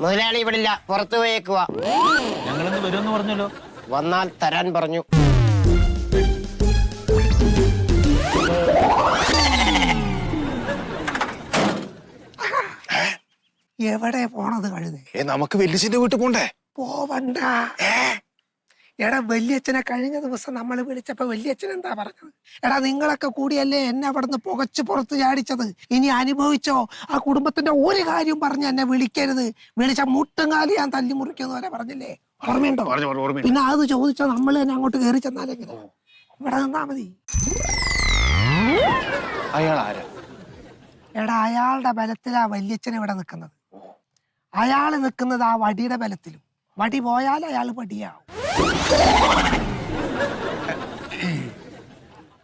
മുതലാളി ഇവിടില്ല ഇല്ല പുറത്തു പോയേക്കുക ഞങ്ങളിന്ന് വരുമെന്ന് പറഞ്ഞല്ലോ. വന്നാൽ തരാൻ പറഞ്ഞു. എവിടെ പോണത് കഴുതേ? നമുക്ക് വെല്ലിച്ചിന്റെ വീട്ടിൽ പോണ്ടേ? പോവണ്ട. എടാ വല്യച്ഛനെ കഴിഞ്ഞ ദിവസം നമ്മൾ വിളിച്ചപ്പോ വല്യച്ഛൻ എന്താ പറഞ്ഞത്? എടാ നിങ്ങളൊക്കെ കൂടിയല്ലേ എന്നെ അവിടുന്ന് പുകച്ച് പുറത്ത് ചാടിച്ചത്? ഇനി അനുഭവിച്ചോ? ആ കുടുംബത്തിന്റെ ഒരു കാര്യം പറഞ്ഞ് എന്നെ വിളിക്കരുത്. വിളിച്ച മുട്ടുംകാലി ഞാൻ തല്ലി മുറിക്കുന്ന വരെ പറഞ്ഞില്ലേ? ഓർമ്മയുണ്ടോ? പിന്നെ അത് ചോദിച്ചോ നമ്മൾ തന്നെ അങ്ങോട്ട് കയറി ചെന്നാലെങ്ങനെ ഇവിടെ നിന്നാ മതി. അയാൾ ആരാ എടാ അയാളുടെ ബലത്തിലാ വല്യച്ഛൻ ഇവിടെ നിൽക്കുന്നത്. അയാൾ നിൽക്കുന്നത് ആ വടിയുടെ ബലത്തിലും. വടി പോയാൽ അയാൾ പടിയാവും.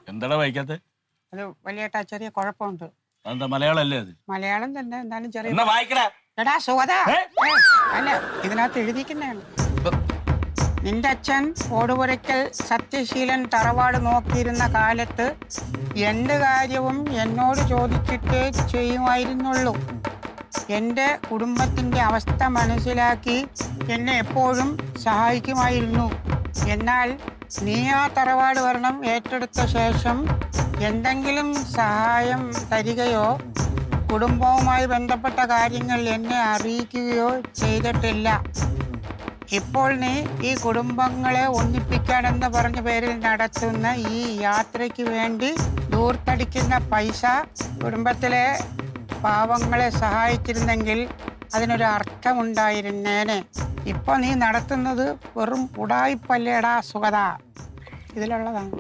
എന്താടാ വായിക്കാത്ത? അത് വലിയേട്ടാ ചെറിയ കുഴപ്പമുണ്ട്. അതെന്താ മലയാളല്ലേ അത്? മലയാളം തന്നെ എന്തായാലും ചെറിയ എന്നാ വായിക്കടാ. എടാ സുഗത. ഏ? ഏ, അല്ല ഇതിനകത്ത് എഴുതിക്കുന്നതാണ് നിന്റെ അച്ഛൻ ഓടുപുരയ്ക്കൽ സത്യശീലൻ തറവാട് നോക്കിയിരുന്ന കാലത്ത് എന്ത് കാര്യവും എന്നോട് ചോദിച്ചിട്ട് ചെയ്യുമായിരുന്നുള്ളൂ. എന്റെ കുടുംബത്തിന്റെ അവസ്ഥ മനസ്സിലാക്കി എന്നെ എപ്പോഴും സഹായിക്കുമായിരുന്നു. എന്നാൽ നീ ആ തറവാട് ഭരണം ഏറ്റെടുത്ത ശേഷം എന്തെങ്കിലും സഹായം തരികയോ കുടുംബവുമായി ബന്ധപ്പെട്ട കാര്യങ്ങൾ എന്നെ അറിയിക്കുകയോ ചെയ്തിട്ടില്ല. ഇപ്പോൾ നീ ഈ കുടുംബങ്ങളെ ഒന്നിപ്പിക്കാനെന്ന് പറഞ്ഞ പേരിൽ നടത്തുന്ന ഈ യാത്രയ്ക്ക് വേണ്ടി ദൂർത്തടിക്കുന്ന പൈസ കുടുംബത്തിലെ പാവങ്ങളെ സഹായിച്ചിരുന്നെങ്കിൽ അതിനൊരു അർത്ഥമുണ്ടായിരുന്നേനെ ഇപ്പൊ നീ നടത്തുന്നത് വെറും ഉടായിപ്പല്ലേടാ സുഗത. ഇതിലുള്ളതാണ്.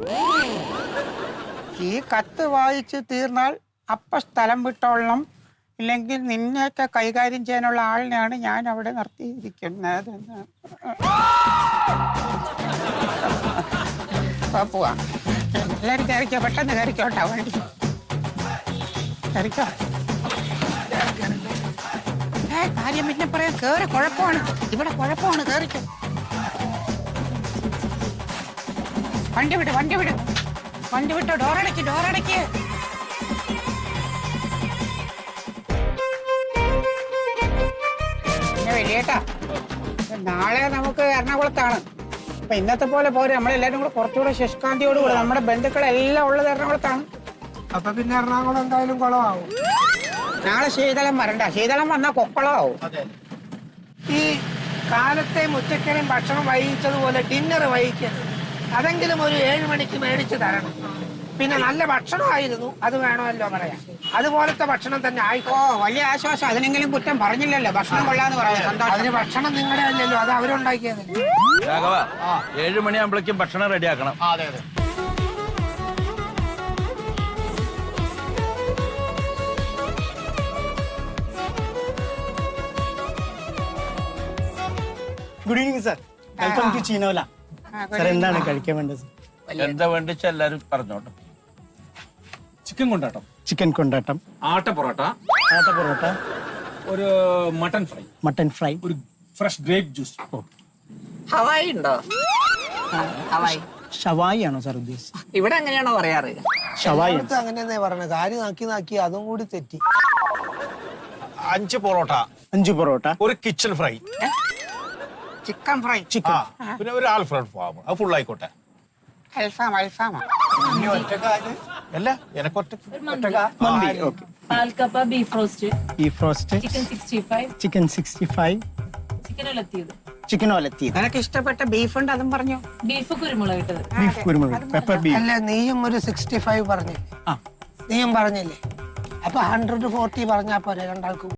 ഈ കത്ത് വായിച്ച് തീർന്നാൽ അപ്പ സ്ഥലം വിട്ടോളണം. ഇല്ലെങ്കിൽ നിന്നെയൊക്കെ കൈകാര്യം ചെയ്യാനുള്ള ആളിനെയാണ് ഞാൻ അവിടെ നിർത്തിയിരിക്കുന്നത് പോവാ. എല്ലാവരും കയറിക്കോ പെട്ടെന്ന് കയറിക്കോട്ടാ വണ്ടി. കയറിക്കോ. കാര്യം പിന്നെ പറയാം. കേറി കുഴപ്പമാണ്. ഇവിടെ കുഴപ്പമാണ് കയറിക്കോ വണ്ടി വിട് വണ്ടി വിട്. വണ്ടി വിട്ടോ ഡോറടയ്ക്ക് ഡോറടയ്ക്ക് വലിയേട്ടാ നാളെ നമുക്ക് എറണാകുളത്താണ്. അപ്പൊ ഇന്നത്തെ പോലെ പോരെ. നമ്മളെല്ലാരും കൂടെ കുറച്ചുകൂടെ ശുഷ്കാന്തിയോട് കൂടെ. നമ്മുടെ ബന്ധുക്കളെല്ലാം ഉള്ളത് എറണാകുളത്താണ്. അപ്പൊ പിന്നെ എറണാകുളം എന്തായാലും കുളമാവും. നാളെ ശീതളം വരണ്ട. ശീതളം വന്നാൽ കൊപ്പളാവും ഈ കാലത്തെ ഉച്ചക്കരെയും ഭക്ഷണം വൈകിച്ചതുപോലെ ഡിന്നർ വൈകിക്കരുത്. അതെങ്കിലും ഒരു ഏഴ് മണിക്ക് മേടിച്ച് തരണം. പിന്നെ നല്ല ഭക്ഷണമായിരുന്നു. അത് വേണമല്ലോ പറയാം അതുപോലത്തെ ഭക്ഷണം തന്നെ ആയിക്കോ. വലിയ ആശ്വാസം. അതിനെങ്കിലും കുറ്റം പറഞ്ഞില്ലല്ലോ. ഭക്ഷണം കൊള്ളാന്ന് പറയാം അതിന് ഭക്ഷണം നിങ്ങളുടെ അല്ലല്ലോ. അത് അവരുണ്ടാക്കിയത്. ഏഴ് മണിയാകുമ്പോഴേക്കും ഭക്ഷണം റെഡിയാക്കണം. അതെ അതെ. Good evening sir welcome to ചീനോല sir എന്താണ്. കഴിക്കാൻ വേണ്ടത്? എന്താ വേണ്ടിച്ച എല്ലാരും പറഞ്ഞോട്ടെ. ചിക്കൻ കൊണ്ടാട്ടം. ചിക്കൻ കൊണ്ടാട്ടം. ആട്ട പൊറോട്ട. ആട്ട പൊറോട്ട. ഒരു മട്ടൺ ഫ്രൈ. Mutton fry. ഒരു ഫ്രഷ് ഗ്രേപ്പ് ജ്യൂസ്. ഹവായി ഉണ്ടോ? ഹവായി. ഷവായി ആണോ സാർ ഉദ്ദേശിച്ചത്? ഇവിടെ അങ്ങനെയാണോ പറയാറ്? ഷവായി ഇവിടുത്തെ പറഞ്ഞത്. പറഞ്ഞ കാര്യം നാക്കി നാക്കി അതും കൂടി തെറ്റി. അഞ്ച് പൊറോട്ട. അഞ്ചു പൊറോട്ട. ഒരു kitchen fry. Chicken fry. Chicken. പിന്നെ ഒരു ആൽഫ്രഡ് ഫാം. അത് ഫുൾ ആയിക്കോട്ടെ അൽഫാം. അല്ല എനക്കൊറ്റ മന്തി okay പാൽക്കപ്പ beef roast beef roast chicken sixty five chicken sixty five chicken ഉലത്തിയത് chicken ഒലത്തിയത് നിനക്ക് ഇഷ്ടപ്പെട്ട ബീഫ് ഉണ്ട് അതും പറഞ്ഞു? ബീഫ് കുരുമുളക് ഇട്ടത് ബീഫ് കുരുമുളക് പെപ്പർ ബീഫ് അല്ല നീയും ഒരു സിക്സ്റ്റി ഫൈവ് പറഞ്ഞില്ലേ? ആ. നീയും പറഞ്ഞില്ലേ? അപ്പൊ ഹൺഡ്രഡ് ഫോർട്ടി പറഞ്ഞാ പോരെ രണ്ടാൾക്കും.